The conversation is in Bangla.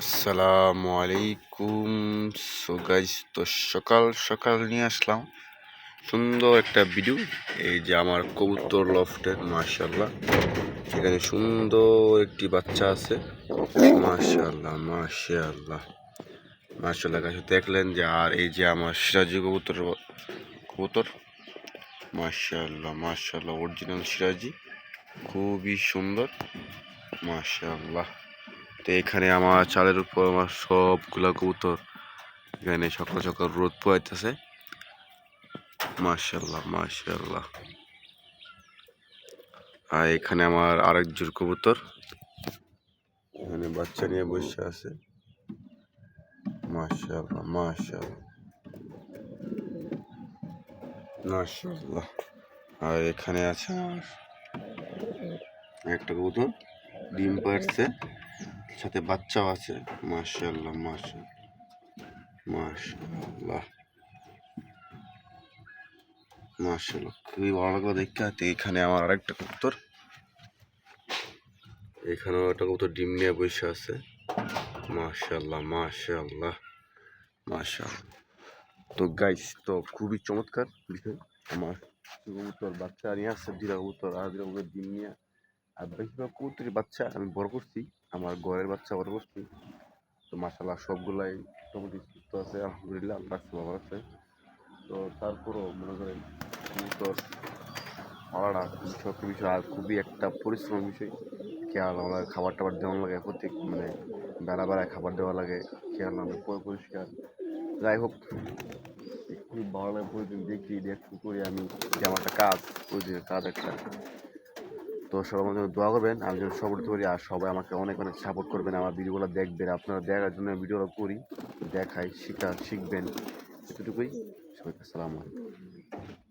আসসালামু আলাইকুম। সো গাইস তো সকাল সকাল নিয়ে আসলাম। সুন্দর একটা ভিডিও এই যে আমার কবুতর লফটের মাশাল্লাহ এখানে সুন্দর একটি বাচ্চা আছে। মাশাল্লাহ মাশাল্লাহ মাশাল্লাহ গাছ দেখলেন যে আর এই যে আমার সিরাজি কবুতর কবুতর। মাশাল্লাহ মাশাল্লাহ অরিজিনাল সিরাজি। খুবই সুন্দর। মাশাল্লাহ তো এখানে আমার চালের উপর আমার সবগুলা কবুতর এখানে সকাল সকাল রোদ পোয়াইতেছে মার্শাল্লাহ মার্শাল্লাহ আর এখানে আমার আরেক জোর কবুতর এখানে বাচ্চা নিয়ে বসে আছে। মার্শাল্লাহ মার্শাল্লাহ মার্শাল্লাহ আর এখানে আছে আমার একটা কবুতর, ডিম পাড়ছে। সাথে বাচ্চাও আছে। মাশাল্লাহ মাশা মাশাল্লাহ মাশাল্লাহ খুবই ভালো লাগল দেখতে। এখানে আমার আরেকটা কবুতর। এখানেও একটা কবুতর ডিম নিয়ে বসে আছে। মাশাল্লাহ মাশাল্লাহ মাশাল্লাহ তো গাইস তো খুবই চমৎকার। বিষয় আমার কবুতর বাচ্চা নিয়ে আসছে দুটা কবুতর আর দুটা কবুতর ডিম নিয়ে। আর বেশিরভাগ কবুতরের বাচ্চা আমি বড় করছি, আমার ঘরের বাচ্চা বড় করছি। তো মাসাল্লাহ সবগুলাই মোটামুটি সুস্থ আছে, আলহামদুলিল্লাহ আল্লাহ ভালো আছে। তো তারপরও মনে করেন কবুতর পালাটা শক্ত বিষয়, আর খুবই একটা পরিশ্রম বিষয়। খেয়াল আমার খাবার টাবার দেওয়া লাগে, প্রত্যেক মানে বেলা বেলায় খাবার দেওয়া লাগে, খেয়াল আমরা পরিষ্কার। যাই হোক, খুবই ভালো লাগে প্রতিদিন দেখি দেখি করি আমি যে আমার একটা কাজ প্রতিদিনের কাজ একটা। তো সবাই আমার দোয়া করবেন। আমি যেন সব করি আর সবাই আমাকে অনেক অনেক সাপোর্ট করবেন, আমার ভিডিওগুলো দেখবেন, আপনারা দেখার জন্য ভিডিওগুলো করি, দেখাই, শিখা, শিখবেন। এতটুকুই। সবাইকে আলাইকুম।